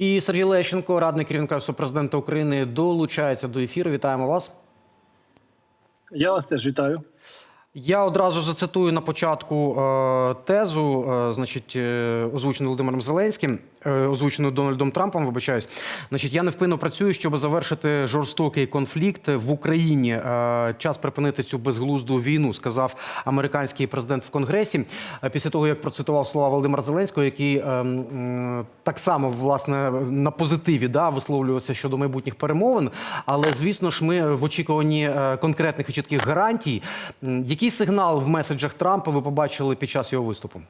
І Сергій Лещенко, радник керівника Офісу президента України, долучається до ефіру. Вітаємо вас. Я вас теж вітаю. Я одразу зацитую на початку е, тезу, е, значить, е, озвучену Володимиром Зеленським, озвучену Дональдом Трампом. Вибачаюсь. Значить, я невпинно працюю, щоб завершити жорстокий конфлікт в Україні. Час припинити цю безглузду війну, сказав американський президент в Конгресі. Після того, як процитував слова Володимира Зеленського, який так само власне на позитиві да, висловлювався щодо майбутніх перемовин. Але звісно ж, ми в очікуванні конкретних і чітких гарантій. М, Який сигнал в меседжах Трампа ви побачили під час його виступу?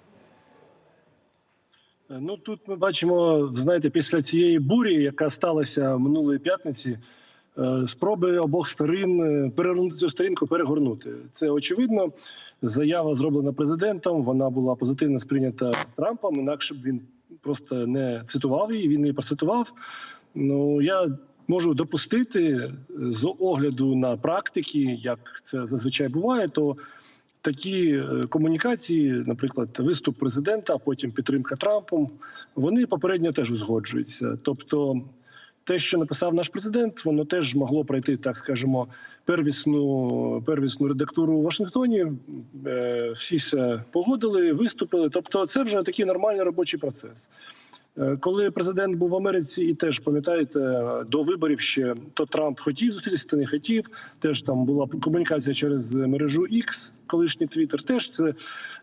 Ну тут ми бачимо, знаєте, після цієї бурі, яка сталася минулої п'ятниці, е, спроби обох сторін е, перегорнути цю сторінку, перегорнути. Це очевидно. Заява зроблена президентом. Вона була позитивно сприйнята Трампом. Інакше б він просто не цитував її. Він її процитував. Ну я можу допустити е, з огляду на практики, як це зазвичай буває, то такі е, комунікації, наприклад, виступ президента, а потім підтримка Трампом, вони попередньо теж узгоджуються. Тобто, те, що написав наш президент, воно теж могло пройти, так скажемо, первісну первісну редактуру у Вашингтоні. Е, Всі погодили, виступили. Тобто, це вже такий нормальний робочий процес. Е, Коли президент був в Америці, і теж пам'ятаєте, до виборів ще то Трамп хотів зустрітися, то не хотів. Теж там була комунікація через мережу X, колишній Твіттер. Теж це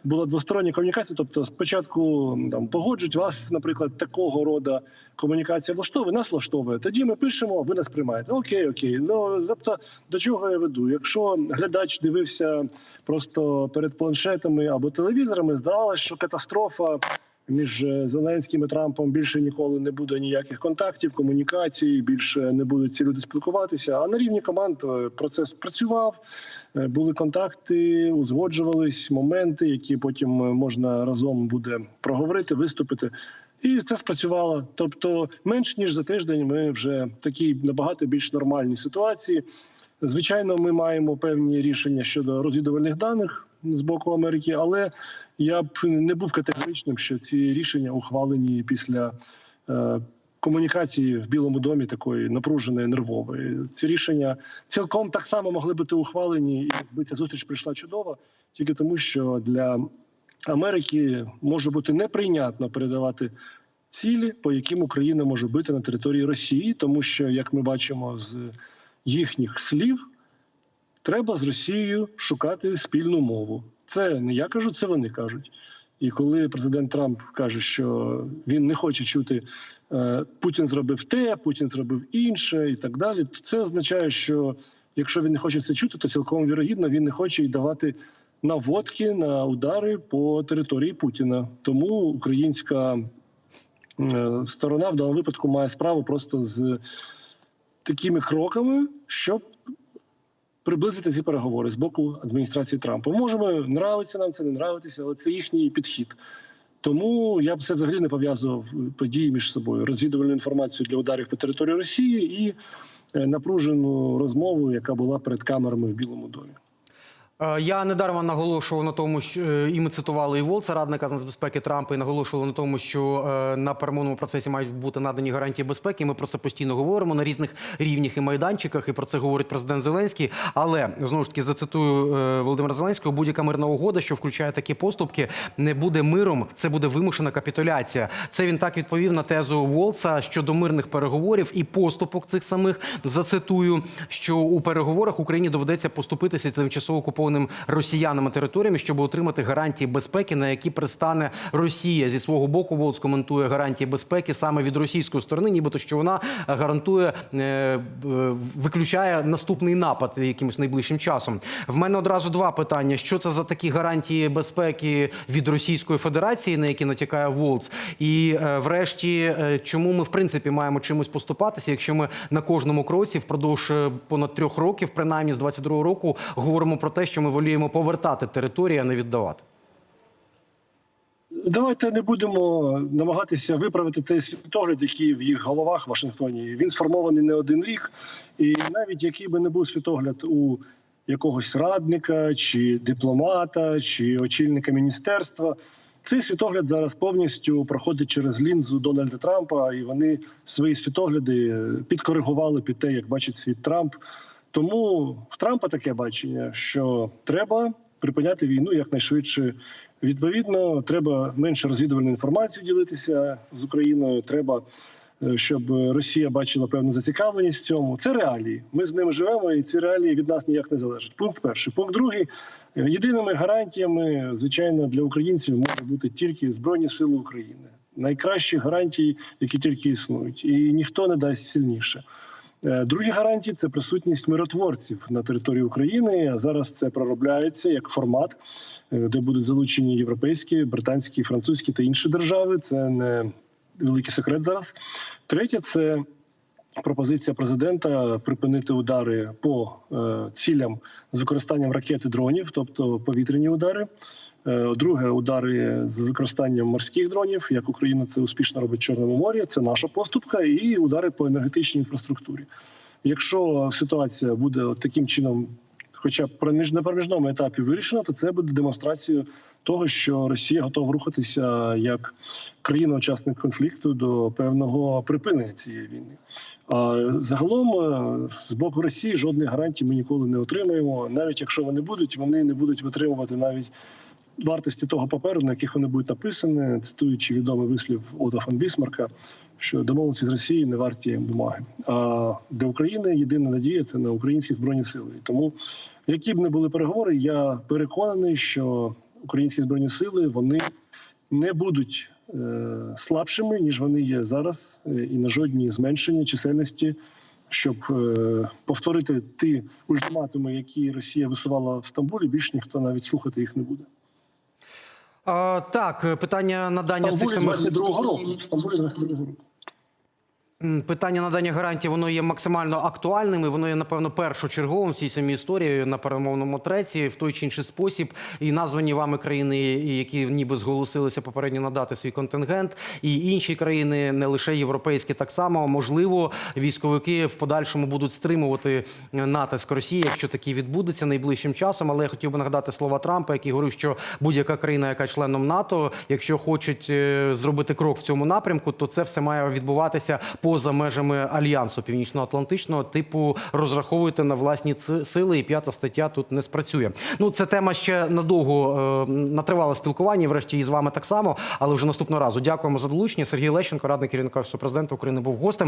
була двостороння комунікація. Тобто, спочатку там погоджують вас, наприклад, такого роду комунікація влаштовує, нас влаштовує. Тоді ми пишемо, ви нас приймаєте. Окей, окей. Ну тобто, до чого я веду? Якщо глядач дивився просто перед планшетами або телевізорами, здавалося, що катастрофа між е, Зеленським і Трампом більше ніколи не буде ніяких контактів, комунікацій, більше не будуть ці люди спілкуватися. А на рівні команд е, процес працював, е, були контакти, узгоджувались моменти, які потім можна разом буде проговорити, виступити. І це спрацювало. Тобто, менш ніж за тиждень, ми вже в такій набагато більш нормальній ситуації. Звичайно, ми маємо певні рішення щодо розвідувальних даних з боку Америки, але я б не був категоричним, що ці рішення ухвалені після е, комунікації в Білому домі такої напруженої, нервової. Ці рішення цілком так само могли бути ухвалені, і якби ця зустріч прийшла чудово, тільки тому, що для Америки може бути неприйнятно передавати цілі, по яким Україна може бити на території Росії, тому що, як ми бачимо з їхніх слів, треба з Росією шукати спільну мову. Це не я кажу, це вони кажуть. І коли президент Трамп каже, що він не хоче чути е, Путін зробив те, Путін зробив інше, і так далі, то це означає, що якщо він не хоче це чути, то цілком вірогідно він не хоче й давати наводки на удари по території Путіна. Тому українська е, сторона в даному випадку має справу просто з такими кроками, щоб приблизити ці переговори з боку адміністрації Трампа. Можемо нравиться нам це, не нравитися, але це їхній підхід. Тому я б це взагалі не пов'язував події між собою. Розвідувальну інформацію для ударів по території Росії і е, напружену розмову, яка була перед камерами в Білому домі. Е, Я недарма наголошував на тому, що е, і ми цитували і Волца, радника з нацбезпеки Трампа, і наголошували на тому, що е, на перемовному процесі мають бути надані гарантії безпеки. Ми про це постійно говоримо на різних рівнях і майданчиках, і про це говорить президент Зеленський. Але знову ж таки зацитую Володимира Зеленського: будь-яка мирна угода, що включає такі поступки, не буде миром. Це буде вимушена капітуляція. Це він так відповів на тезу Волца щодо мирних переговорів і поступок цих самих. Зацитую, що у переговорах Україні доведеться поступитися тимчасово окупованим росіянами територіями, щоб отримати гарантії безпеки, на які пристане Росія зі свого боку. Волц коментує гарантії безпеки саме від російської сторони, нібито що вона гарантує е, виключає наступний напад якимось найближчим часом. В мене одразу два питання: що це за такі гарантії безпеки від Російської Федерації, на які натякає Волц, і е, врешті, е, чому ми в принципі маємо чимось поступатися, якщо ми на кожному кроці впродовж понад трьох років, принаймні з 22-го року, говоримо про те, що ми воліємо повертати території, а не віддавати. Давайте не будемо намагатися виправити той світогляд, який в їх головах в Вашингтоні. Він сформований не один рік, і навіть який би не був світогляд у якогось радника, чи дипломата, чи очільника міністерства, Цей світогляд зараз повністю проходить через лінзу Дональда Трампа, і вони свої світогляди підкоригували під те, як бачить світ Трамп. Тому в Трампа таке бачення, що треба припиняти війну якнайшвидше. Відповідно, треба менше розвідувальної інформації ділитися з Україною. Треба, е, щоб Росія бачила певну зацікавленість в цьому. Це реалії. Ми з ними живемо, і ці реалії від нас ніяк не залежать. Пункт перший. Пункт другий. Е, Єдиними гарантіями, звичайно, для українців може бути тільки Збройні Сили України. Найкращі гарантії, які тільки існують, і ніхто не дасть сильніше. Е, Другі гарантії це присутність миротворців на території України. Зараз це проробляється як формат, е, де будуть залучені європейські, британські, французькі та інші держави. Це не великий секрет зараз. Третє це пропозиція президента припинити удари по е, цілям з використанням ракет дронів, тобто повітряні удари. Е, Друге удари з використанням морських дронів, як Україна це успішно робить в Чорному морі. Це наша поступка, і удари по енергетичній інфраструктурі. Якщо ситуація буде таким чином, хоча б на проміжному етапі вирішена, то це буде демонстрацією того, що Росія готова рухатися як країна-учасник конфлікту до певного припинення цієї війни. А загалом е, з боку Росії жодних гарантій ми ніколи не отримаємо. Навіть якщо вони будуть, вони не будуть витримувати навіть вартості того паперу, на яких вони будуть написані, цитуючи відомий вислів Ота фон Бісмарка, що домовленості з Росією не варті бумаги. А для України єдина надія це на українські збройні сили. Тому, які б не були переговори, я переконаний, що українські збройні сили вони не будуть е, слабшими ніж вони є зараз, е, і на жодній зменшенні чисельності. Щоб е, повторити ті ультиматуми, які Росія висувала в Стамбулі, більш ніхто навіть слухати їх не буде. А, так, е, питання надання цих Стамбулі самих 22-го року. Стамбулі 22-го року. Питання надання гарантій воно є максимально актуальним. і Воно є напевно першочерговим в цій самій історії на перемовному треці в той чи інший спосіб. І названі вами країни, які ніби зголосилися попередньо надати свій контингент, і інші країни, не лише європейські, так само можливо, військовики в подальшому будуть стримувати е, натиск Росії, якщо такий відбудеться найближчим часом. Але я хотів би нагадати слова Трампа, який говорив, що будь-яка країна, яка членом НАТО, якщо хочуть е, зробити крок в цьому напрямку, то це все має відбуватися поза межами альянсу північно-атлантичного. Типу розраховуєте на власні сили, і п'ята стаття тут не спрацює. Ну це тема ще надовго е, на спілкування. Врешті і з вами так само, але вже наступного разу. Дякуємо за долучення. Сергій Лещенко, радник керівника Офісу президента України, був гостем.